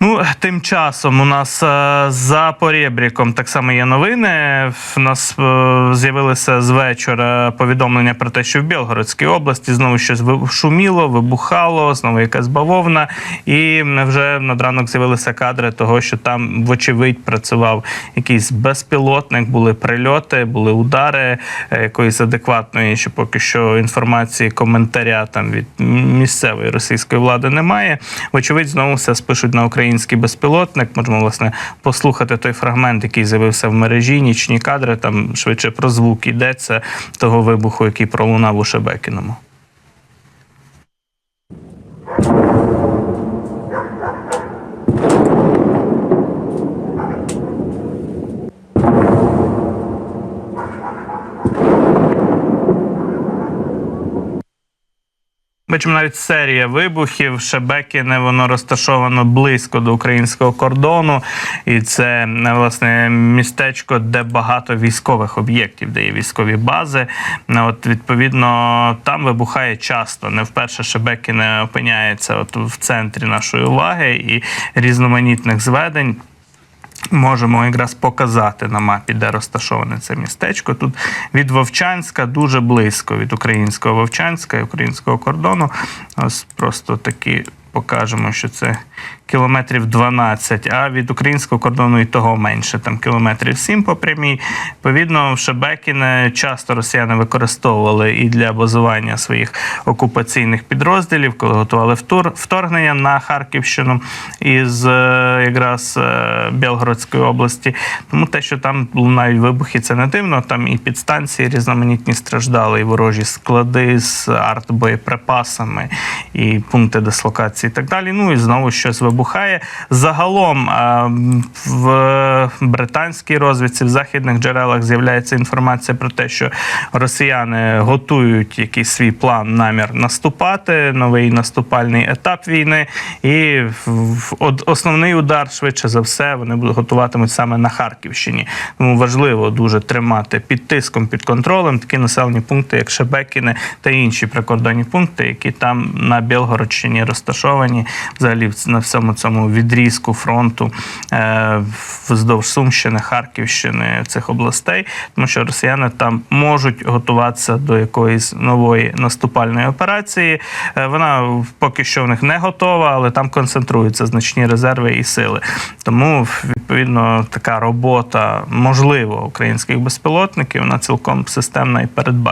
Ну, тим часом у нас е, за порєбріком так само є новини. В нас е, з'явилися з вечора повідомлення про те, що в Білгородській області знову щось шуміло, вибухало, знову якась бавовна. І вже над ранок з'явилися кадри того, що там, вочевидь, працював якийсь безпілотник, були прильоти, були удари е, якоїсь адекватної, ще поки що інформації, коментаря там від місцевої російської влади немає. Вочевидь, знову все спишуть на український безпілотник. Можемо власне послухати той фрагмент, який з'явився в мережі. Нічні кадри там швидше про звук ідеться того вибуху, який пролунав у Шебекіному. Бачимо навіть серія вибухів. Шебекіне воно розташовано близько до українського кордону, і це власне містечко, де багато військових об'єктів, де є військові бази. От відповідно там вибухає часто. Не вперше Шебекіне опиняється от в центрі нашої уваги і різноманітних зведень. Можемо якраз показати на мапі, де розташоване це містечко. Тут від Вовчанська дуже близько від українського Вовчанська і українського кордону. Ось просто такі покажемо, що це кілометрів 12, а від українського кордону і того менше, там кілометрів 7 по прямій. Відповідно, в Шебекіне часто росіяни використовували і для базування своїх окупаційних підрозділів, коли готували втор- вторгнення на Харківщину із е, якраз е, Білгородської області. Тому те, що там лунають вибухи, це не дивно. Там і підстанції різноманітні страждали, і ворожі склади з артбоєприпасами, і пункти дислокації, і так далі. Ну і знову щось вибухає. Загалом е, в британській розвідці, в західних джерелах з'являється інформація про те, що росіяни готують якийсь свій план, намір наступати, новий наступальний етап війни. І основний удар швидше за все вони будуть готуватимуть саме на Харківщині. Тому важливо дуже тримати під тиском, під контролем такі населені пункти, як Шебекіне та інші прикордонні пункти, які там на Білгородщині розташовані, взагалі в- на всьому цьому відрізку фронту е, вздовж Сумщини, Харківщини цих областей, тому що росіяни там можуть готуватися до якоїсь нової наступальної операції. Е, Вона поки що в них не готова, але там концентруються значні резерви і сили. Тому відповідно така робота можливо українських безпілотників вона цілком системна і передбачена.